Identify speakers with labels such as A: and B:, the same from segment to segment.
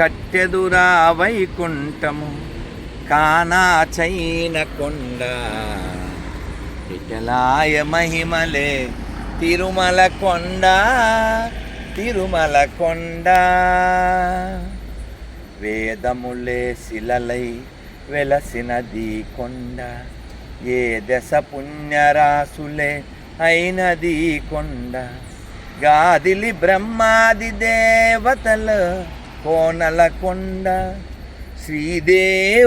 A: కట్టెదురా వైకుంఠము కానా చైన కొండ. విఠలాయ మహిమలే తిరుమల కొండ తిరుమల కొండ. వేదములే శిలలై వెలసినది కొండ ఏ దశ పుణ్యరాసులే అయినది కొండ. గాదిలి బ్రహ్మాది దేవతల కోనల కొండ శ్రీదేవుడుండేటి.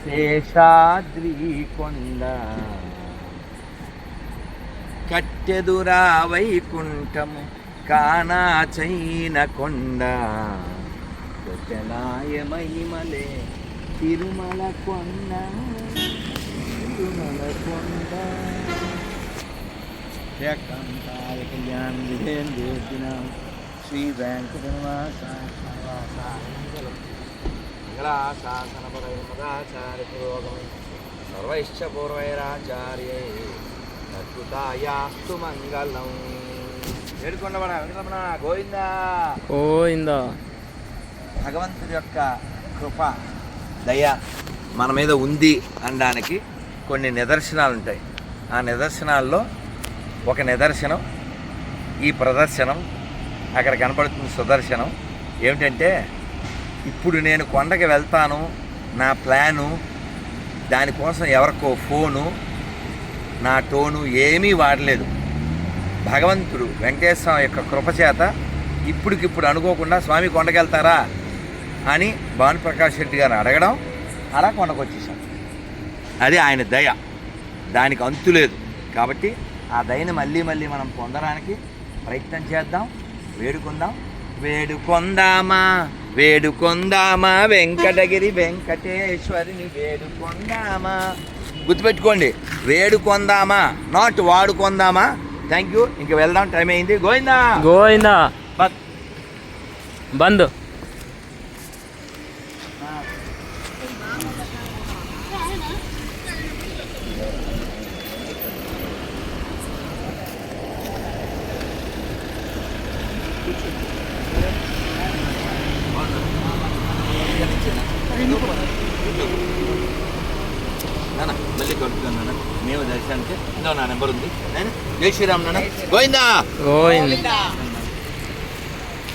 A: శేషాద్రి కొండ కట్టెదురా వైకుంఠము కానా చైన కొండ కొట్టనాయ మహిమలే తిరుమల కొండ తిరుమల కొండ ఏకాంతాయ విజయం చేసినాం శ్రీ పూర్వైరాచార్యై. అద్భుతాయాస్తు మంగళం వెంకటరమణ గోవిందా. భగవంతుడి యొక్క కృప దయ మన మీద ఉంది అనడానికి కొన్ని నిదర్శనాలు ఉంటాయి ఆ నిదర్శనాల్లో ఒక నిదర్శనం ఈ ప్రదర్శనం అక్కడ కనపడుతుంది సుదర్శనం ఏమిటంటే ఇప్పుడు నేను కొండకి వెళ్తాను నా ప్లాను దానికోసం ఎవరికో ఫోను నా టోను ఏమీ వాడలేదు. భగవంతుడు వెంకటేశ్వర యొక్క కృపచేత ఇప్పుడికిప్పుడు అనుకోకుండా స్వామి కొండకెళ్తారా? అని భానుప్రకాష్ రెడ్డి గారు అడగడం అలా కొండకొచ్చేసాం అది ఆయన దయ. దానికి అంతు లేదు. కాబట్టి ఆ దయని మళ్ళీ మళ్ళీ మనం పొందడానికి ప్రయత్నం చేద్దాం. వేడుకుందాం. వేడుకొందామా? వేడుకొందామా? వెంకటగిరి వెంకటేశ్వరిని వేడుకొందామా? గుర్తుపెట్టుకోండి వేడుకొందామా? నాట్ వాడుకొందామా? థ్యాంక్ యూ ఇంక వెళ్దాం టైం అయింది.
B: గోయిందా
A: బస్
B: బంద్.
A: మళ్ళీ కొడుతున్నాను నాన్న. మేము దర్శనానికి ఇందో నా నెంబర్ ఉంది. నేను జై శ్రీరామ్ నాన్న. గోవిందా!
B: గోయిందా